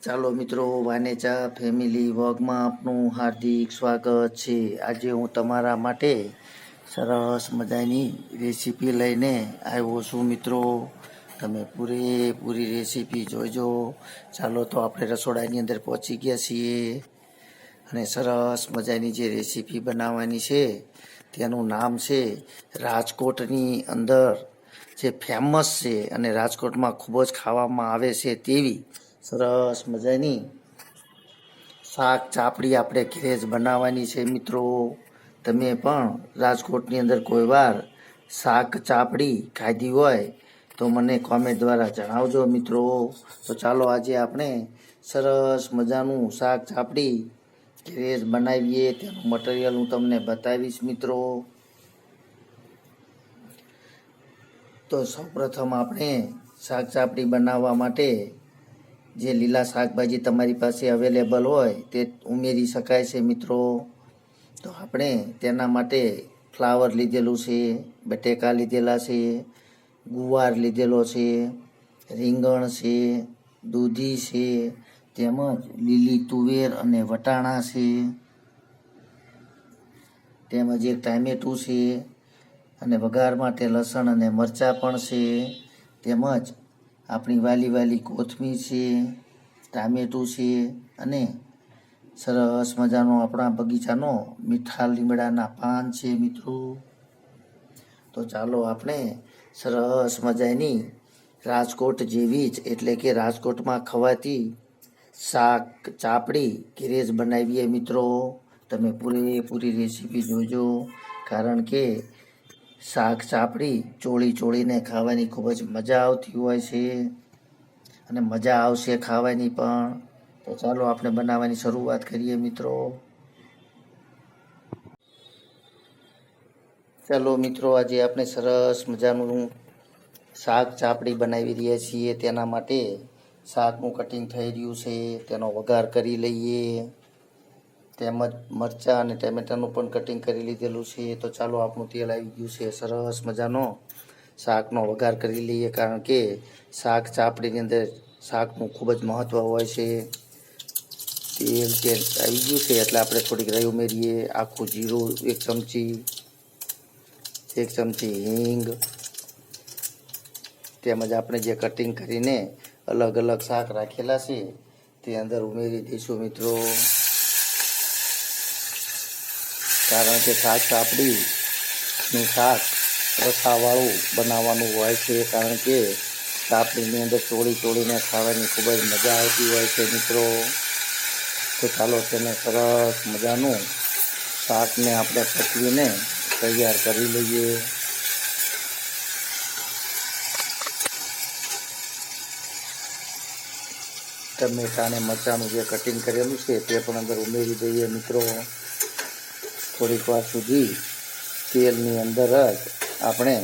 ચાલો મિત્રો, વાનેચા ફેમિલી વર્ગમાં આપનું હાર્દિક સ્વાગત છે. આજે હું તમારા માટે સરસ મજાની રેસીપી લઈને આવ્યો છું મિત્રો. તમે પૂરેપૂરી રેસીપી જોઈજો. ચાલો તો આપણે રસોડાની અંદર પહોંચી ગયા છીએ અને સરસ મજાની જે રેસીપી બનાવવાની છે, તેનું નામ છે રાજકોટની અંદર જે ફેમસ છે અને રાજકોટમાં ખૂબ જ ખાવામાં આવે છે તેવી સરસ મજાની શાક ચાપડી આપણે ઘરે બનાવવાની છે મિત્રો. તમે પણ રાજકોટની અંદર કોઈ વાર શાક ચાપડી ખાધી હોય તો મને કોમેન્ટ દ્વારા જણાવજો મિત્રો. તો ચાલો આજે આપણે સરસ મજાનું શાક ચાપડી ઘરે બનાવીએ. તેનું મટીરિયલ હું તમને બતાવીશ મિત્રો. તો સૌપ્રથમ આપણે શાક ચાપડી બનાવવા માટે જે લીલા શાકભાજી તમારી પાસે અવેલેબલ હોય તે ઉમેરી શકાય છે મિત્રો. તો આપણે તેના માટે ફ્લાવર લીધેલું છે, બટેકા લીધેલા છે, ગુવાર લીધેલો છે, રીંગણ છે, દૂધી છે, તેમજ લીલી તુવેર અને વટાણા છે, તેમજ એક ટામેટું છે, અને વઘાર માટે લસણ અને મરચાં પણ છે, તેમજ આપણી વાલી વાલી કોથમીર છે, ટામેટું છે અને સરસ મજાનો આપણા બગીચાનો મીઠા લીમડાના પાન છે મિત્રો. તો ચાલો આપણે સરસ મજાની રાજકોટ જેવી જ, એટલે કે રાજકોટમાં ખવાતી શાક, ચાપડી, ગેરેજ બનાવીએ મિત્રો. તમે પૂરેપૂરી રેસીપી જોજો, કારણ કે શાક, ચાપડી, ચોળી ચોળીને ખાવાની ખૂબ જ મજા આવતી હોય છે. અને મજા આવશે ખાવાની પણ. તો ચાલો આપણે બનાવવાની શરૂઆત કરીએ મિત્રો. ચાલો મિત્રો, આજે આપણે સરસ મજાનું શાક, ચાપડી બનાવી રહ્યા છીએ. તેના માટે શાકનું કટિંગ થઈ રહ્યું છે. તેનો વઘાર કરી લઈએ. તેમજ મરચાં અને ટેમેટાનું પણ કટિંગ કરી લીધેલું છે. તો ચાલો આપણું તેલ આવી ગયું છે. સરસ મજાનો શાકનો વઘાર કરી લઈએ. કારણ કે શાક ચાપડીની અંદર શાકનું ખૂબ જ મહત્ત્વ હોય છે. તેલ કે આવી ગયું છે એટલે આપણે થોડીક રાઈ ઉમેરીએ. આખું જીરું, એક ચમચી એક ચમચી હિંગ. તેમજ આપણે જે કટિંગ કરીને અલગ અલગ શાક રાખેલા છે, તે અંદર ઉમેરી દઈશું મિત્રો. કારણ કે શાક ચાપડીનું શાક રસાવાળું બનાવવાનું હોય છે, કારણ કે ચાપડીની અંદર ચોળી ચોળીને ખાવાની ખૂબ જ મજા આવતી હોય છે, મિત્રો. તો ચાલો તેને સરસ મજાનું શાકને આપણે પકવીને તૈયાર કરી લઈએ. ટમેટા અને મરચાંનું જે કટિંગ કરેલું છે, તે પણ અંદર ઉમેરી દઈએ, મિત્રો. થોડીક વાર સુધી તેલની અંદર જ આપણે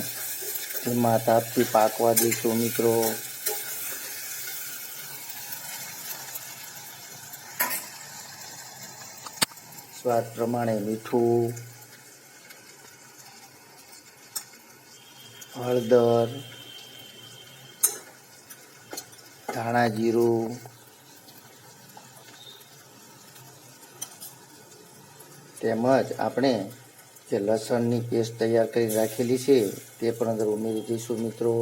ધીમા તાપથી પાકવા દઈશું મિત્રો. સ્વાદ પ્રમાણે મીઠું, હળદર, ધાણા જીરું તેમજ આપણે જે લસણની પેસ્ટ તૈયાર કરી રાખેલી છે, તે પણ અંદર ઉમેરી દઈશું મિત્રો.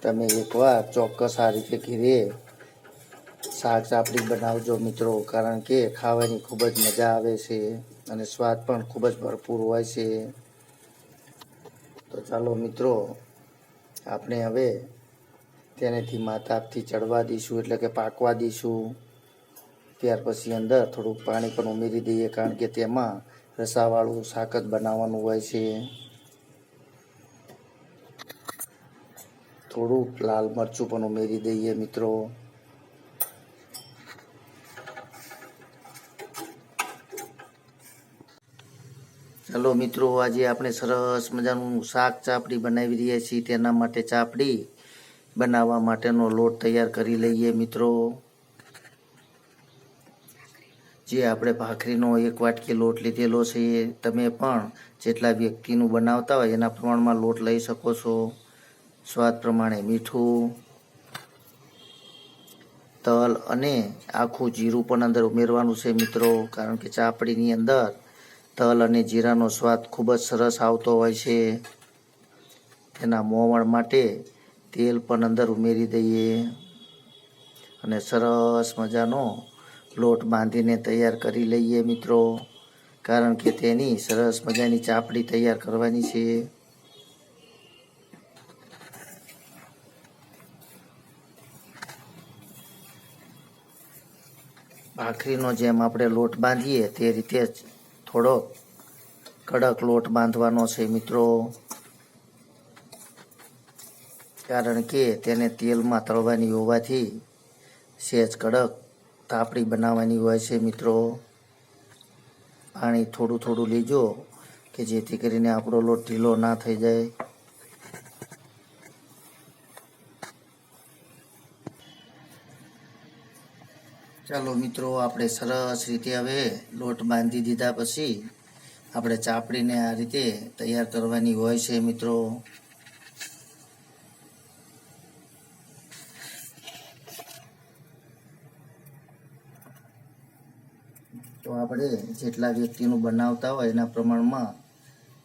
તમે એકવાર ચોક્કસ આ રીતે ઘીરે શાક ચાપડી બનાવજો મિત્રો, કારણ કે ખાવાની ખૂબ જ મજા આવે છે અને સ્વાદ પણ ખૂબ જ ભરપૂર હોય છે. તો ચાલો મિત્રો આપણે હવે તેને ધીમા તાપથી ચડવા દઈશું, એટલે કે પાકવા દઈશું. ત્યાર પછી અંદર થોડુંક પાણી પણ ઉમેરી દઈએ, કારણ કે તેમાં રસાવાળું શાક જ બનાવવાનું હોય છે. થોડુંક લાલ મરચું પણ ઉમેરી દઈએ મિત્રો. ચાલો મિત્રો, આજે આપણે સરસ મજાનું શાક ચાપડી બનાવી રહ્યા છીએ. તેના માટે ચાપડી બનાવવા માટેનો લોટ તૈયાર કરી લઈએ મિત્રો. જે આપણે ભાખરીનો એક વાટકી લોટ લીધેલો છે એ તમે પણ જેટલા વ્યક્તિનું બનાવતા હોય એના પ્રમાણમાં લોટ લઈ શકો છો. સ્વાદ પ્રમાણે મીઠું, તલ અને આખું જીરું પણ અંદર ઉમેરવાનું છે મિત્રો. કારણ કે ચાપડીની અંદર તલ અને જીરાનો સ્વાદ ખૂબ જ સરસ આવતો હોય છે. તેના મોવણ માટે તેલ પણ અંદર ઉમેરી દઈએ. અને સરસ મજાનો લોટ બાંધીને તૈયાર કરી લઈએ મિત્રો, કારણ કે તેની સરસ મજાની ચાપડી તૈયાર કરવાની છે. ભાખરીનો જેમ આપણે લોટ બાંધીએ તે રીતે જ થોડો કડક લોટ બાંધવાનો છે, મિત્રો. કારણ કે તેને તેલમાં તળવાની હોવાથી સહેજ કડક તાપડી બનાવવાની હોય છે, મિત્રો. પાણી થોડું થોડું લેજો, કે જેથી કરીને આપણો લોટ ઢીલો ના થઈ જાય. ચાલો મિત્રો, આપણે સરસ રીતે હવે લોટ બાંધી દીધા પછી આપણે ચાપડીને આ રીતે તૈયાર કરવાની હોય છે મિત્રો. તો આપણે જેટલા વ્યક્તિનું બનાવતા હોય એના પ્રમાણમાં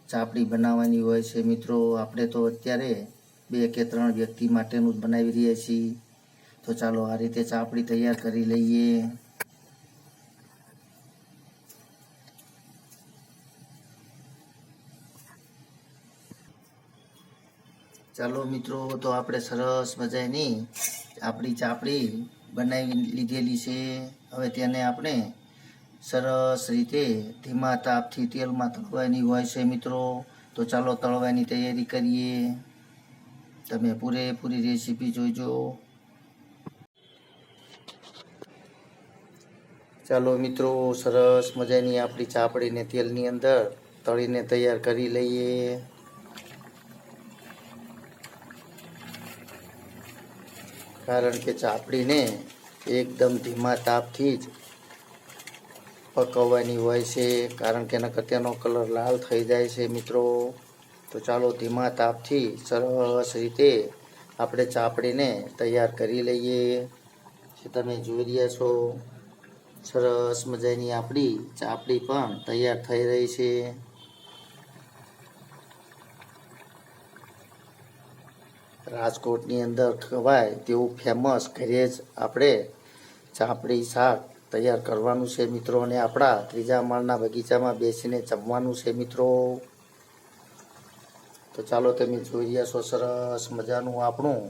ચાપડી બનાવવાની હોય છે મિત્રો. આપણે તો અત્યારે બે કે ત્રણ વ્યક્તિ માટેનું જ બનાવી રહ્યા છીએ. તો ચાલો આ રીતે ચાપડી તૈયાર કરી લઈએ. ચાલો મિત્રો, તો આપણે સરસ મજાની આપણી ચાપડી બનાવી લીધેલી છે. હવે તેને આપણે સરસ રીતે ધીમા તાપથી તેલમાં તળવાની હોય છે મિત્રો. તો ચાલો તળવાની તૈયારી કરીએ. તમે પૂરેપૂરી રેસીપી જોઈજો. ચાલો મિત્રો, સરસ મજાની આપણી ચાપડીને તેલની અંદર તળીને તૈયાર કરી લઈએ. કારણ કે ચાપડીને એકદમ ધીમા તાપથી જ પકવવાની હોય છે. કારણ કે એના તેનો કલર લાલ થઈ જાય છે મિત્રો. તો ચાલો ધીમા તાપથી સરસ રીતે આપણે ચાપડીને તૈયાર કરી લઈએ. તમે જોઈ રહ્યા છો. સરસ મજાની આપણી ચાપડી પણ તૈયાર થઈ રહી છે. રાજકોટની અંદર ખવાય તેવું ફેમસ ઘરે જ આપણે ચાપડી શાક તૈયાર કરવાનું છે મિત્રો અને આપણા ત્રીજા માળના બગીચામાં બેસીને જમવાનું છે મિત્રો. તો ચાલો તમે જોઈ રહ્યા છો સરસ મજાનું આપણું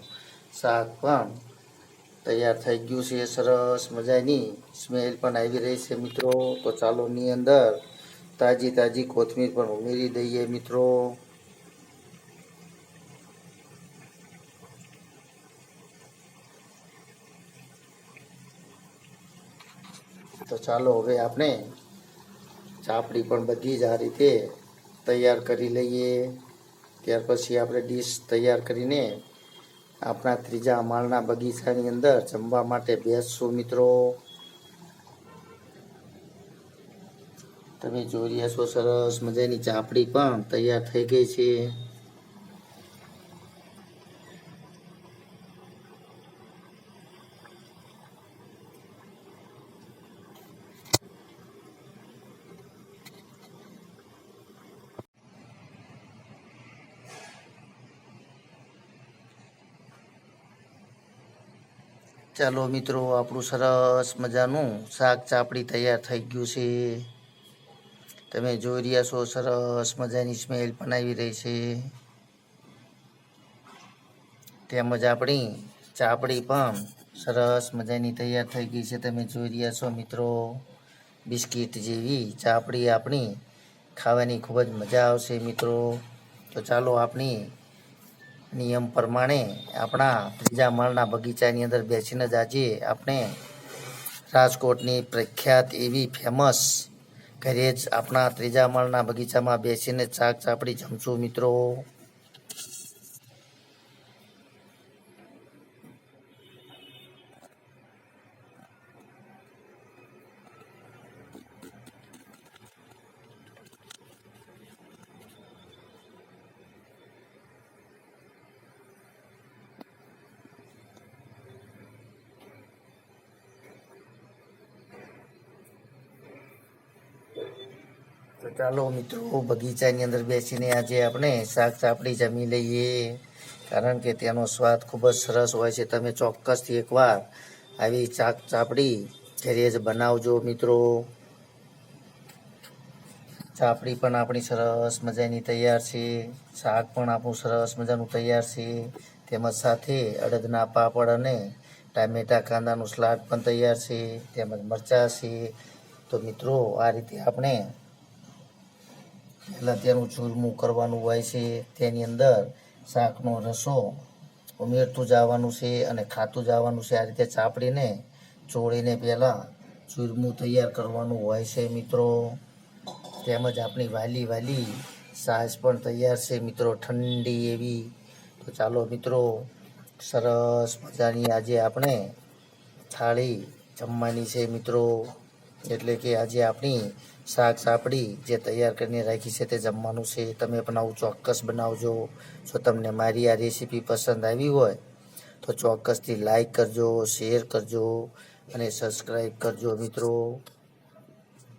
શાક પણ તૈયાર થઈ ગયું છે. સરસ મજાની સ્મેલ પણ આવી રહી છે મિત્રો. તો ચાલો ની અંદર તાજી તાજી કોથમીર પણ ઉમેરી દઈએ મિત્રો. તો ચાલો હવે આપણે ચાપડી પણ બધી જ આ રીતે તૈયાર કરી લઈએ. ત્યાર પછી આપણે ડીશ તૈયાર કરીને આપણા ત્રીજા માળના બગીચાની અંદર જમવા માટે બેસશું મિત્રો. તમે જોઈ રહ્યા છો સરસ મજાની ચાપડી પણ તૈયાર થઈ ગઈ છે. ચાલો મિત્રો, આપણું સરસ મજાનું શાક ચાપડી તૈયાર થઈ ગયું છે. તમે જોઈ રહ્યા છો, સરસ મજાની સ્મેલ પણ આવી રહી છે. તેમજ આપણી ચાપડી પણ સરસ મજાની તૈયાર થઈ ગઈ છે. તમે જોઈ રહ્યા છો મિત્રો, બિસ્કિટ જેવી ચાપડી આપણી ખાવાની ખૂબ જ મજા આવશે મિત્રો. તો ચાલો આપણી નિયમ પ્રમાણે આપણા ત્રીજા માળના બગીચાની અંદર બેસીને જ આજે આપણે રાજકોટની પ્રખ્યાત એવી ફેમસ ઘરે જ આપણા ત્રીજા માળના બગીચામાં બેસીને શાક ચાપડી જમશું મિત્રો. ચાલો મિત્રો, બગીચાની અંદર બેસીને આજે આપણે શાક ચાપડી જમી લઈએ. કારણ કે તેનો સ્વાદ ખૂબ જ સરસ હોય છે. તમે ચોક્કસથી એકવાર આવી શાક ચાપડી ઘરે જ બનાવજો મિત્રો. ચાપડી પણ આપણી સરસ મજાની તૈયાર છે. શાક પણ આપણું સરસ મજાનું તૈયાર છે. તેમજ સાથે અડદના પાપડ અને ટામેટા કાંદાનું સલાડ પણ તૈયાર છે. તેમજ મરચાં છે. તો મિત્રો, આ રીતે આપણે પહેલાં તેનું ચૂરમું કરવાનું હોય છે, તેની અંદર શાકનો રસો, ઉમેરતું જવાનું છે અને ખાતું જવાનું છે. આ રીતે ચાપડીને, ચોળીને પહેલાં ચૂરમું તૈયાર કરવાનું હોય છે મિત્રો. તેમજ આપણી વાલી વાલી સાસ પણ તૈયાર છે મિત્રો, ઠંડી એવી. તો ચાલો મિત્રો, સરસ મજાની આજે આપણે થાળી જમવાની છે મિત્રો. એટલે કે આજે આપણી શાક સાપડી જે તૈયાર કરીને રાખી છે તે જમવાનું છે. તમે પણ આવું ચોક્કસ બનાવજો. જો તમને મારી આ રેસીપી પસંદ આવી હોય, તો ચોક્કસથી લાઈક કરજો, શેર કરજો અને સબસ્ક્રાઈબ કરજો મિત્રો.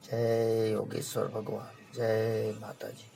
જય યોગેશ્વર ભગવાન. જય માતાજી.